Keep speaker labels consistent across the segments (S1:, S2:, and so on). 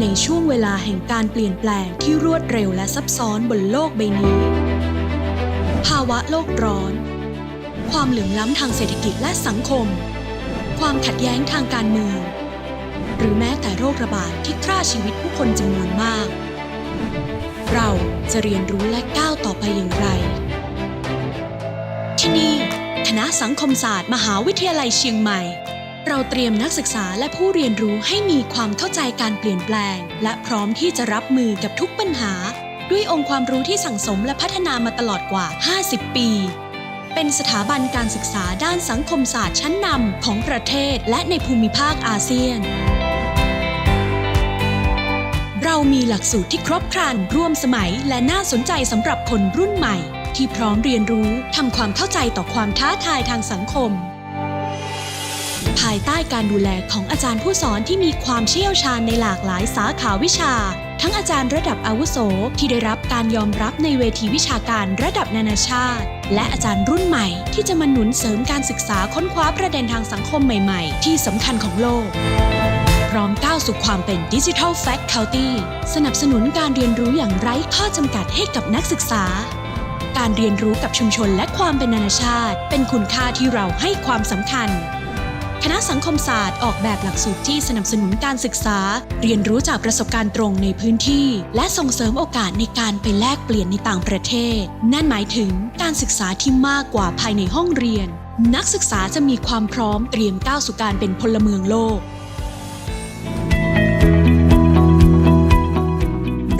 S1: ในช่วงเวลาแห่งการเปลี่ยนแปลงที่รวดเร็วและซับซ้อนบนโลกใบนี้ ภาวะโลกร้อน ความเหลื่อมล้ำทางเศรษฐกิจและสังคม ความขัดแย้งทางการเมือง หรือแม้แต่โรคระบาดที่ฆ่าชีวิตผู้คนจำนวนมาก เราจะเรียนรู้และก้าวต่อไปอย่างไร ที่นี่ คณะสังคมศาสตร์ มหาวิทยาลัยเชียงใหม่ เราเตรียมนักศึกษาและผู้เรียนรู้ให้มีความเข้าใจการเปลี่ยนแปลง และพร้อมที่จะรับมือกับทุกปัญหา ด้วยองค์ความรู้ที่สั่งสมและพัฒนามาตลอดกว่า 50 ปี เป็นสถาบันการศึกษาด้านสังคมศาสตร์ชั้นนำของประเทศและในภูมิภาคอาเซียน เรามีหลักสูตรที่ครบครันร่วมสมัยและน่าสนใจสำหรับคนรุ่นใหม่ ที่พร้อมเรียนรู้ทำความเข้าใจต่อความท้าทายทางสังคมายใต้การดูแลของอาจารย์ผู้สอนที่มีความเชี่ยวชาญในหลากหลายสาขาวิชา ทั้งอาจารย์ระดับอาวุโสที่ได้รับการยอมรับในเวทีวิชาการระดับนานาชาติ และอาจารย์รุ่นใหม่ที่จะมาหนุนเสริมการศึกษาค้นคว้าประเด็นทางสังคมใหม่ๆ ที่สำคัญของโลกพร้อมก้าวสู่ความเป็นดิจิทัลแฟค u ลตี้สนับสนุนการเรียนรู้อย่างไร้ข้อจำกัดให้กับนักศึกษา การเรียนรู้กับชุมชนและความเป็นนานาชาติ เป็นคุณค่าที่เราให้ความสำคัญ คณะสังคมศาสตร์ออกแบบหลักสูตรที่สนับสนุนการศึกษา เรียนรู้จากประสบการณ์ตรงในพื้นที่ และส่งเสริมโอกาสในการไปแลกเปลี่ยนในต่างประเทศ นั่นหมายถึงการศึกษาที่มากกว่าภายในห้องเรียน นักศึกษาจะมีความพร้อมเตรียมก้าวสู่การเป็นพลเมืองโลก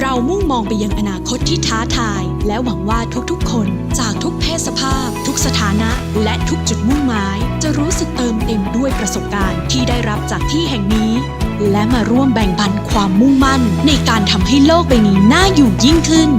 S1: เรามุ่งมองไปยังอนาคตที่ท้าทาย และหวังว่าทุกๆ คนจากทุกเพศสภาพ ทุกสถานะ และทุกจุดมุ่ง จะรู้สึกเติมเต็มด้วยประสบการณ์ที่ได้รับจากที่แห่งนี้ และมาร่วมแบ่งปันความมุ่งมั่น ในการทำให้โลกใบนี้น่าอยู่ยิ่งขึ้น